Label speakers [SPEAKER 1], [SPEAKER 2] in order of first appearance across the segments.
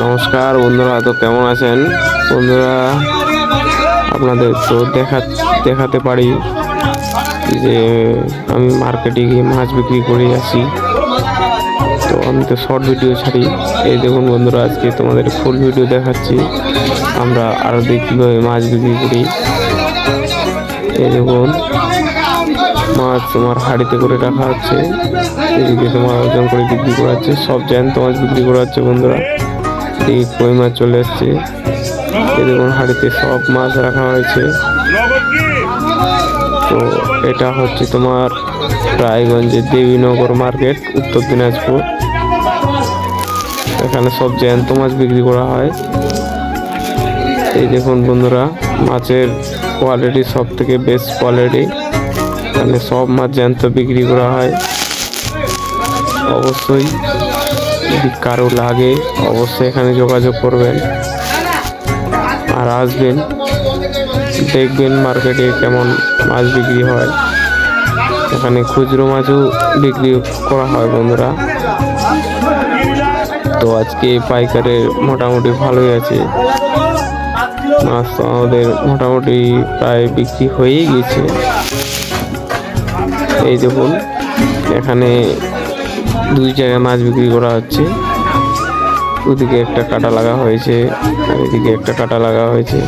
[SPEAKER 1] নমস্কার, বন্ধুরা, তো কেমন আছেন? বন্ধুরা, আপনাদের তো দেখা, দেখাতে পারি যে আমি মার্কেটে গিয়ে মাছ বিক্রি করে আসি। তো আমি তো শর্ট ভিডিও ছাড়ি। এই দেখুন বন্ধুরা, আজকে তোমাদের ফুল ভিডিও দেখাচ্ছি। আমরা আরও কীভাবে মাছ বিক্রি করি। এই দেখুন, মাছ তোমার হাড়িতে করে রাখা হচ্ছে। এদিকে তোমার ওজন করে বিক্রি করা হচ্ছে। সব জ্যান্ত মাছ বিক্রি করা হচ্ছে বন্ধুরা। এদিকে কই মাছ চলে এই দেখুন, হাড়িতে সব মাছ রাখা হয়েছে। তো এটা হচ্ছে তোমার রায়গঞ্জের দেবীনগর মার্কেট, উত্তর দিনাজপুর। এখানে সব জ্যান্ত মাছ বিক্রি করা হয়। এই দেখুন বন্ধুরা, মাছের কোয়ালিটি সব থেকে বেস্ট কোয়ালিটি এখানে সব মাছ জ্যান্ত বিক্রি করা হয়। অবশ্যই যদি কারও লাগে, অবশ্যই এখানে যোগাযোগ করবেন আর আসবেন। দেখবেন মার্কেটে কেমন মাছ বিক্রি হয়। এখানে খুচরো মাছও বিক্রি করা হয় বন্ধুরা। তো আজকে পাইকারের মোটামুটি ভালোই আছে। মাছ তো আমাদের মোটামুটি প্রায় বিক্রি হয়েই গেছে। এই দেখুন, এখানে দুই জায়গায় মাছ বিক্রি করা হচ্ছে। ওদিকে একটা কাটা লাগা হয়েছে এদিকে একটা কাটা লাগা হয়েছে।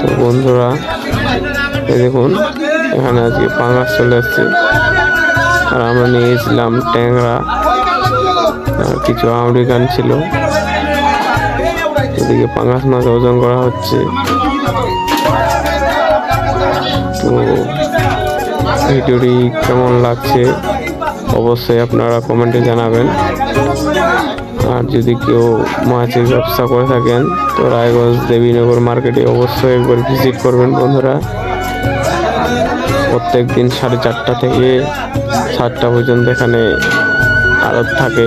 [SPEAKER 1] তো বন্ধুরা দেখুন, এখানে আজকে পাঙ্গাস চলে আসছে। আর আমরা নিয়ে গেছিলাম ট্যাংরা, আর কিছু আমেরিকান ছিল। এদিকে পাঙ্গাস মাছ ওজন করা হচ্ছে। তো ভিডিওটি কেমন লাগছে? অবশ্যই আপনারা কমেন্টে জানাবেন। আর যদি কেউ মাছের ব্যবসা করে থাকেন, তো রায়গঞ্জ দেবীনগর মার্কেটে অবশ্যই একবার ভিজিট করবেন বন্ধুরা। প্রত্যেক দিন সাড়ে চারটা থেকে সাতটা পর্যন্ত এখানে আড়ত থাকে।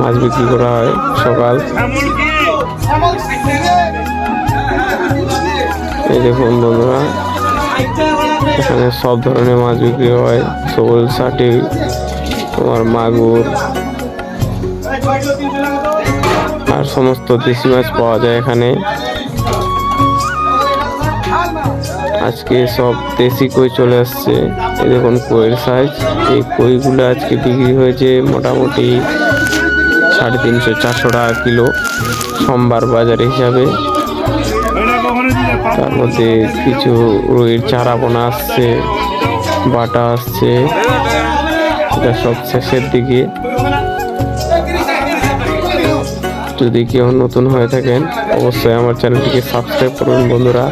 [SPEAKER 1] মাছ বিক্রি করা হয় সকাল। এই দেখুন বন্ধুরা এখানে সব ধরনের মাছ বিক্রি হয়। শোল ষাটি তোমার মাগুর। আর সমস্ত দেশি মাছ পাওয়া যায় এখানে। আজকে সব দেশি কই চলে আসছে। এই দেখুন কইয়ের সাইজ এই কইগুলো আজকে বিক্রি হয়েছে মোটামুটি সাড়ে তিনশো, চারশো টাকা কিলো। সোমবার বাজার হিসাবে। তার মধ্যে কিছু রুইয়ের চারা বোনা আসছে, বাটা আসছে। এটা সব শেষের দিকে। যদি কেউ নতুন হয়ে থাকেন, অবশ্যই আমার চ্যানেলটিকে সাবস্ক্রাইব করুন, বন্ধুরা।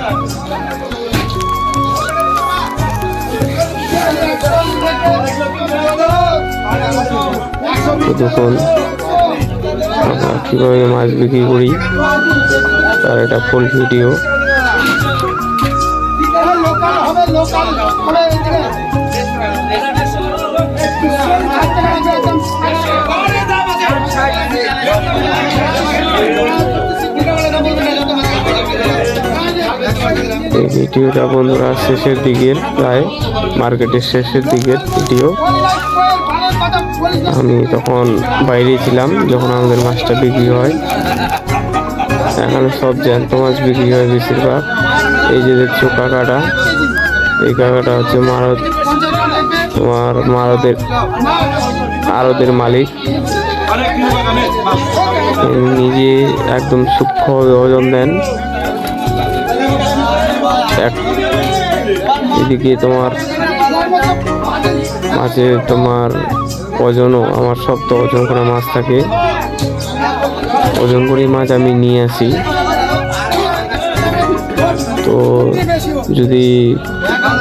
[SPEAKER 1] দেখুন, আমরা কীভাবে মাছ বিক্রি করি, তার এটা ফুল ভিডিও এই ভিডিওটা বন্ধুরা শেষের দিকের প্রায় মার্কেটের শেষের দিকের ভিডিও। আমি তখন বাইরে ছিলাম, যখন আমাদের মাছটা বিক্রি হয়। এখানে সব জ্যান্ত মাছ বিক্রি হয় বেশিরভাগ। এই যে দেখছ কাকাটা এই কাকাটা হচ্ছে মারদ। তোমার মারদের আরদের মালিক। নিজে একদম সূক্ষ্মভাবে ওজন দেন। এদিকে তোমার মাছের তোমার ওজনও, আমার সব তো ওজন করা মাছ থাকে। ওজন করে মাছ আমি নিয়ে আসি। তো যদি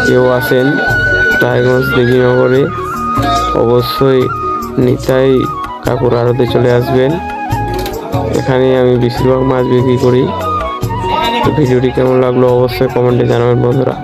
[SPEAKER 1] কেউ আসেন রায়গঞ্জ নগরে অবশ্যই নিতাই কাকুর আড়তে চলে আসবেন। এখানে আমি বেশিরভাগ মাছ বিক্রি করি। ভিডিওটি কেমন লাগল অবশ্যই কমেন্টে জানাবেন বন্ধুরা।